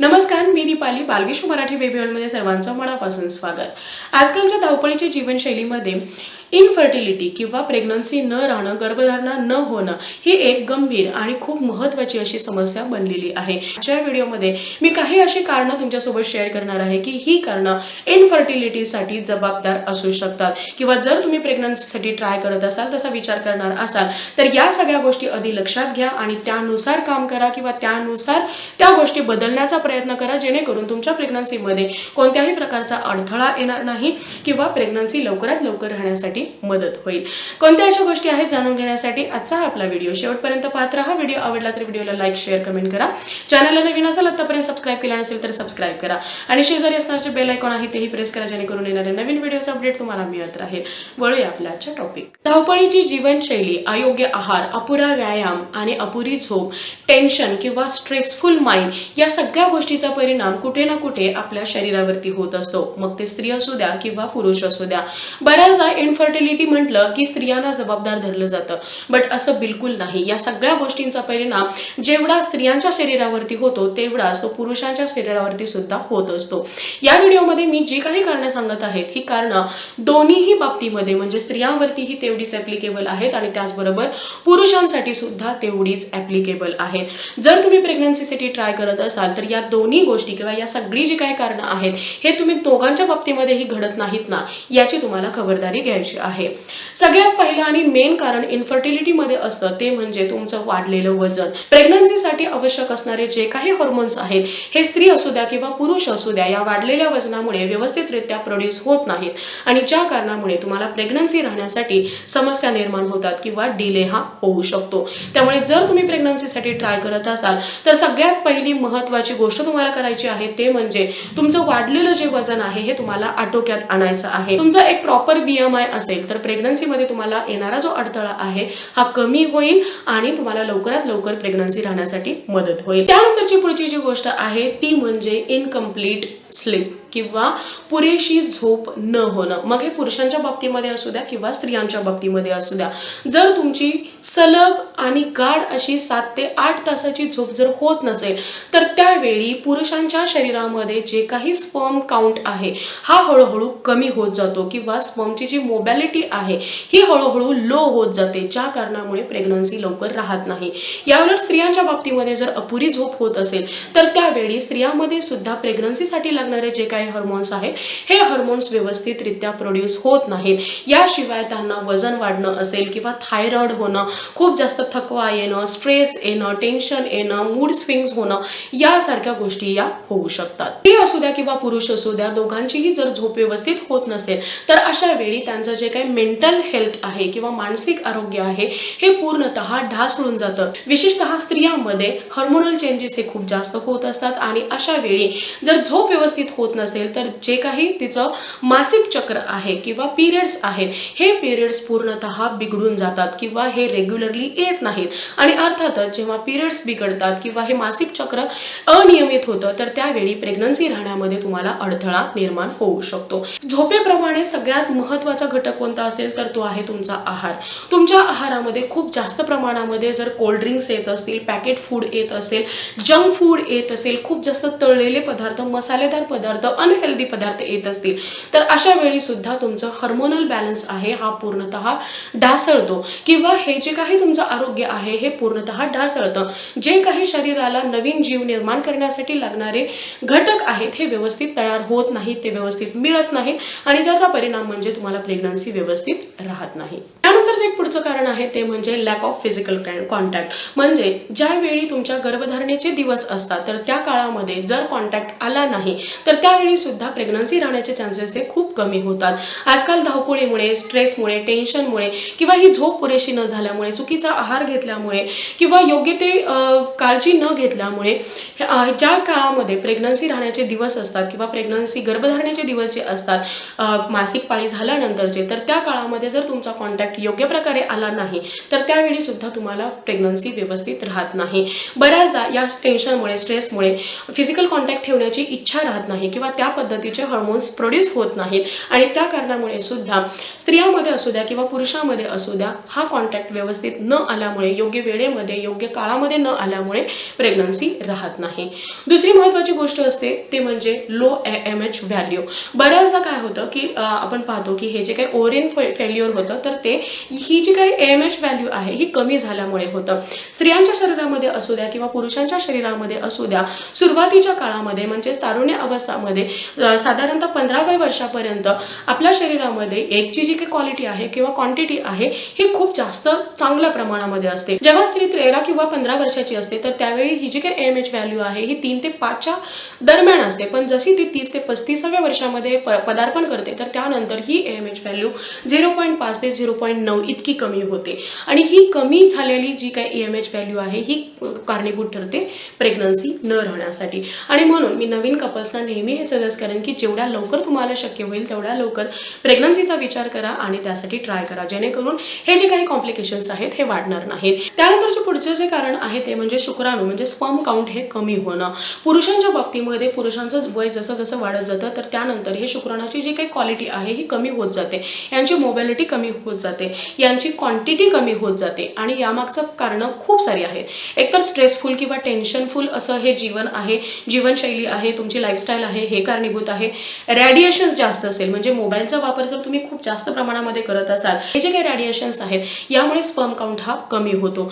नमस्कार मी दीपाली बालविश्व मराठी बेबी वर्ल्डमध्ये सर्वांचं मनापासून स्वागत. आजकालच्या धावपळीच्या जीवनशैलीमध्ये इनफर्टिलिटी किंवा प्रेग्नन्सी न राहणं गर्भधारणा न होणं ही एक गंभीर आणि खूप महत्त्वाची अशी समस्या बनलेली आहे. आजच्या व्हिडिओमध्ये मी काही अशी कारणं तुमच्यासोबत शेअर करणार आहे की ही कारणं इनफर्टिलिटीसाठी जबाबदार असू शकतात. किंवा जर तुम्ही प्रेग्नन्सीसाठी ट्राय करत असाल तसा विचार करणार असाल तर या सगळ्या गोष्टी आधी लक्षात घ्या आणि त्यानुसार काम करा किंवा त्यानुसार त्या गोष्टी बदलण्याचा प्रयत्न करा जेणेकरून तुमच्या प्रेग्नन्सीमध्ये कोणत्याही प्रकारचा अडथळा येणार नाही किंवा प्रेग्नन्सी लवकरात लवकर राहण्यासाठी मदत होईल. कोणत्या अशा गोष्टी आहेत जाणून घेण्यासाठी आजचा हा आपला व्हिडिओ. शेवटपर्यंत पाहत राहा. व्हिडिओ आवडला तर व्हिडिओला लाईक शेअर कमेंट करा. चॅनलला नवीन असेल आतापर्यंत सबस्क्राईब केला नसेल तर सबस्क्राईब करा. आणि शेजारी असणारे बेल आयकॉन आहे तेही प्रेस करा जेणेकरून येणारे नवीन व्हिडिओचा अपडेट तुम्हाला मिळत राहील. वळूया आपल्या आजच्या टॉपिक धावपळीची जीवनशैली अयोग्य आहार अपुरा व्यायाम आणि अपुरी झोप टेन्शन किंवा स्ट्रेसफुल माइंड या सगळ्या गोष्टीचा परिणाम कुठे ना कुठे आपल्या शरीरावरती होत असतो. मग ते स्त्री असू द्या किंवा पुरुष असू द्या. बऱ्याचदा इनफर्टिलिटी म्हटलं की स्त्रियांना जबाबदार धरलं जातं. बट असं बिलकुल नाही. या सगळ्या गोष्टींचा परिणाम जेवढा स्त्रियांच्या शरीरावरती होतो तेवढाच तो पुरुषांच्या शरीरावरती सुद्धा होत असतो. या व्हिडिओमध्ये मी जी काही कारणं सांगत आहेत ही कारणं दोन्हीही बाबतीमध्ये म्हणजे स्त्रियांवरतीही तेवढीच ऍप्लिकेबल आहेत आणि त्याचबरोबर पुरुषांसाठी सुद्धा तेवढीच ऍप्लिकेबल आहेत. जर तुम्ही प्रेग्नन्सीसाठी ट्राय करत असाल तर या दोन्ही गोष्टी किंवा या सगळी जी काही कारणं आहेत हे तुम्ही दोघांच्या बाबतीमध्येही घडत नाहीत ना याची तुम्हाला खबरदारी घ्यायची आहे. सगळ्यात पहिलं आणि मेन कारण इन्फर्टिलिटीमध्ये असतं ते म्हणजे तुमचं वाढलेलं वजन. प्रेग्नन्सीसाठी आवश्यक असणारे जे काही हॉर्मोन्स आहेत हे स्त्री असू द्या किंवा पुरुष असू द्या या वाढलेल्या वजनामुळे व्यवस्थितरित्या प्रोड्यूस होत नाहीत. आणि ज्या कारणामुळे तुम्हाला प्रेग्नन्सी राहण्यासाठी समस्या निर्माण होतात किंवा डिले हा होऊ शकतो. त्यामुळे जर तुम्ही प्रेग्नन्सीसाठी ट्राय करत असाल तर सगळ्यात पहिली महत्वाची गोष्ट तुम्हाला करायची आहे ते म्हणजे तुमचं वाढलेलं जे वजन आहे हे तुम्हाला आटोक्यात आणायचं आहे. तुमचं एक प्रॉपर बीएमआय असेल तर प्रेग्नन्सीमध्ये तुम्हाला येणारा जो अडथळा आहे हा कमी होईल आणि तुम्हाला लवकरात लवकर प्रेग्नन्सी राहण्यासाठी मदत होईल. त्यानंतरची पुढची जी गोष्ट आहे ती म्हणजे इनकम्प्लीट स्लीप किंवा पुरेशी झोप न होणं. मग हे पुरुषांच्या बाबतीमध्ये असू द्या किंवा स्त्रियांच्या बाबतीमध्ये असू द्या. जर तुमची सलग आणि गाढ अशी सात ते आठ तासाची झोप जर होत नसेल तर त्यावेळी पुरुषांच्या शरीरामध्ये जे काही स्पर्म काउंट आहे हा हळूहळू कमी होत जातो किंवा स्पर्मची जी मोबॅलिटी आहे ही हळूहळू लो होत जाते ज्या कारणामुळे प्रेग्नन्सी लवकर राहत नाही. याउलट स्त्रियांच्या बाबतीमध्ये जर अपुरी झोप होत असेल तर त्यावेळी स्त्रियांमध्ये सुद्धा प्रेग्नन्सीसाठी लागणारे जे काही हॉर्मोन्स आहेत हे हॉर्मोन्स व्यवस्थितरित्या प्रोड्यूस होत नाहीत. याशिवाय त्यांना वजन वाढणं असेल किंवा थायरॉइड होणं खूप जास्त थकवा येणं स्ट्रेस येणं टेन्शन येणं मूड स्विंग्स होणं यासारख्या गोष्टी या होऊ शकतात. ती असू द्या किंवा पुरुष असू द्या दोघांचीही जर झोप व्यवस्थित होत नसेल तर अशा वेळी त्यांचं जे काही मेंटल हेल्थ आहे किंवा मानसिक आरोग्य आहे हे पूर्णतः ढासळून जातं. विशेषतः स्त्रियांमध्ये हार्मोनल चेंजेस हे खूप जास्त होत असतात आणि अशा वेळी जर झोप व्यवस्थित होत नसेल तर जे काही तिचं मासिक चक्र आहे किंवा पिरियड्स आहेत हे पिरियड्स पूर्णतः बिघडून जातात किंवा हे रेग्युलरली येत नाहीत. आणि अर्थातच जेव्हा पिरियड्स बिघडतात किंवा हे मासिक चक्र अनियमित होतं तर त्यावेळी प्रेग्नन्सी राहण्यामध्ये तुम्हाला अडथळा निर्माण होऊ शकतो. झोपेप्रमाणे सगळ्यात महत्त्वाचा घटक कोणता असेल तर तो आहे तुमचा आहार. तुमच्या आहारामध्ये खूप जास्त प्रमाणामध्ये जर कोल्ड्रिंक्स येत असतील पॅकेट फूड येत असेल जंक फूड येत असेल खूप जास्त तळलेले पदार्थ मसालेदार पदार्थ अनहेल्दी पदार्थ येत असतील. तर अशा वेळी सुद्धा तुमचं हार्मोनल बॅलन्स आहे हा पूर्णतः ढासळतो. किंवा हे जे काही तुमचं आरोग्य आहे हे पूर्णतः ढासळतं. जे काही शरीराला नवीन जीव निर्माण करण्यासाठी लागणारे घटक आहेत हे व्यवस्थित तयार होत नाहीत ते व्यवस्थित मिळत नाहीत. आणि ज्याचा परिणाम म्हणजे तुम्हाला प्रेग्नन्सी व्यवस्थित राहत नाही. त्यानंतरच एक पुढचं कारण आहे ते म्हणजे लॅक ऑफ फिजिकल कॉन्टॅक्ट म्हणजे ज्यावेळी तुमच्या गर्भधारणेचे दिवस असतात तर त्या काळामध्ये जर कॉन्टॅक्ट आला नाही तर त्यावेळी सुद्धा प्रेग्नन्सी राहण्याचे चान्सेस हे खूप कमी होतात. आजकाल धावपोळीमुळे स्ट्रेसमुळे टेन्शनमुळे किंवा ही झोप पुरेशी न झाल्यामुळे चुकीचा आहार घेतल्यामुळे किंवा योग्य ते काळजी न घेतल्यामुळे ज्या काळामध्ये प्रेग्नन्सी राहण्याचे दिवस असतात किंवा प्रेग्नन्सी गर्भधारणेचे दिवस जे असतात मासिक पाळी झाल्यानंतरचे तर त्या काळामध्ये जर तुमचा कॉन्टॅक्ट योग्य प्रकारे आला नाही तर त्यावेळी सुद्धा तुम्हाला प्रेग्नन्सी व्यवस्थित राहत नाही. बऱ्याचदा या टेन्शनमुळे स्ट्रेसमुळे फिजिकल कॉन्टॅक्ट ठेवण्याची इच्छा राहत नाही किंवा त्या पद्धतीचे हॉर्मोन्स प्रोड्यूस होत नाहीत. आणि त्या कारणामुळे सुद्धा स्त्रियांमध्ये असू द्या किंवा पुरुषामध्ये असू द्या हा कॉन्टॅक्ट व्यवस्थित न आल्यामुळे योग्य वेळेमध्ये योग्य काळामध्ये न आल्यामुळे प्रेग्नन्सी राहत नाही. दुसरी महत्त्वाची गोष्ट असते ते म्हणजे लो एम एच व्हॅल्यू बऱ्याचदा काय होतं की आपण पाहतो की हे जे काही ओरेन फेल्युअर होतं तर ते ही जी काही एम एच व्हॅल्यू आहे ही कमी झाल्यामुळे होतं. स्त्रियांच्या शरीरामध्ये असू द्या किंवा पुरुषांच्या शरीरामध्ये असू द्या सुरुवातीच्या काळामध्ये म्हणजेच तारुण्य अवस्थामध्ये साधारणतः पंधराव्या वर्षापर्यंत आपल्या शरीरामध्ये एकची जी काही क्वालिटी आहे किंवा क्वांटिटी आहे ही खूप जास्त चांगल्या प्रमाणामध्ये असते. जेव्हा स्त्री तेरा किंवा पंधरा वर्षाची असते तर त्यावेळी ही जी काही एम एच व्हॅल्यू आहे ही तीन ते पाचच्या दरम्यान असते. पण जशी ती तीस ते पस्तीसाव्या वर्षामध्ये प पदार्पण करते तर त्यानंतर ही M H value zero point पाच ते झिरो पॉईंट नऊ इतकी कमी होते. आणि ही कमी झालेली जी काही एम एच व्हॅल्यू आहे ही कारणीभूत ठरते प्रेग्नन्सी न राहण्यासाठी. आणि म्हणून मी नवीन कपल्सना नेहमी हे सजेस्ट करेन की जेवढ्या लवकर तुम्हाला शक्य होईल तेवढ्या लवकर प्रेग्नन्सीचा विचार करा आणि त्यासाठी ट्राय करा. जेणेकरून हे जे काही कॉम्प्लिकेशन्स आहेत हे वाढणार नाहीत. त्यानंतर पुढचे जे कारण आहे ते म्हणजे शुक्राणू म्हणजे स्पर्म काउंट हे कमी होणं. पुरुषांच्या बाबतीमध्ये पुरुषांचं वय जसं जसं वाढत जातं तर त्यानंतर हे शुक्राणाची जी काही क्वालिटी आहे ही कमी होत जाते. यांची मोबॅलिटी कमी होत जाते. यांची क्वांटिटी कमी होत जाते. आणि यामागचं कारणं खूप सारी आहेत एकतर स्ट्रेसफुल किंवा टेन्शनफुल असं हे जीवन आहे जीवनशैली आहे तुमची लाईफस्टाईल आहे हे कारणीभूत आहे. रॅडिएशन्स जास्त असेल म्हणजे मोबाईलचा वापर जर तुम्ही खूप जास्त प्रमाणामध्ये करत असाल हे जे काही रॅडिएशन्स आहेत यामुळे स्पर्म काउंट हा कमी होतो.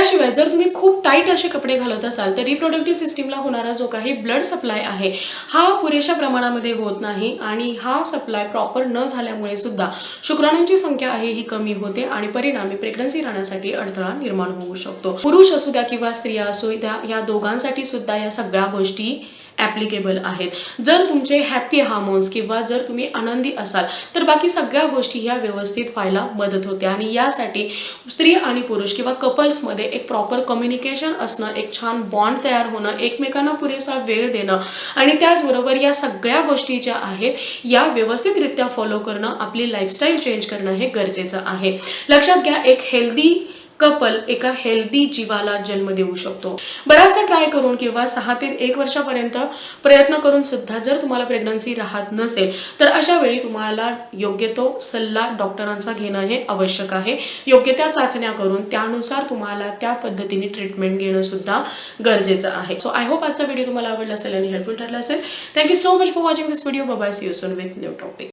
याशिवाय जर तुम्ही खूप टाईट असे कपडे घालत असाल तर रिप्रोडक्टिव्ह सिस्टीमला होणारा जो काही ब्लड सप्लाय आहे हा पुरेशा प्रमाणामध्ये होत नाही आणि हा सप्लाय प्रॉपर न झाल्यामुळे सुद्धा शुक्राणूंची संख्या आहे ही कमी होते आणि परिणामी प्रेग्नन्सी राहण्यासाठी अडथळा निर्माण होऊ शकतो. पुरुष असू द्या किंवा स्त्रिया असू द्या या दोघांसाठी सुद्धा या सगळ्या गोष्टी ॲप्लिकेबल आहेत. जर तुमचे हॅप्पी हार्मोन्स किंवा जर तुम्ही आनंदी असाल तर बाकी सगळ्या गोष्टी ह्या व्यवस्थित व्हायला मदत होते. आणि यासाठी स्त्री आणि पुरुष किंवा कपल्समध्ये एक प्रॉपर कम्युनिकेशन असणं एक छान बॉन्ड तयार होणं एकमेकांना पुरेसा वेळ देणं आणि त्याचबरोबर या सगळ्या गोष्टी ज्या आहेत या व्यवस्थितरित्या फॉलो करणं आपली लाईफस्टाईल चेंज करणं हे गरजेचं आहे. लक्षात घ्या एक हेल्दी कपल एका हेल्दी जीवाला जन्म देऊ शकतो. बराचसा ट्राय करून किंवा सहा ते एक वर्षापर्यंत प्रयत्न करून सुद्धा जर तुम्हाला प्रेग्नन्सी राहत नसेल तर अशा वेळी तुम्हाला योग्य तो सल्ला डॉक्टरांचा घेणं हे आवश्यक आहे. योग्य त्या चाचण्या करून त्यानुसार तुम्हाला त्या पद्धतीने ट्रीटमेंट घेणं सुद्धा गरजेचं आहे. सो आय होप आजचा व्हिडिओ तुम्हाला आवडला असेल आणि हेल्पफुल ठरला असेल. Thank you so much for watching this video bye bye see you soon with new topic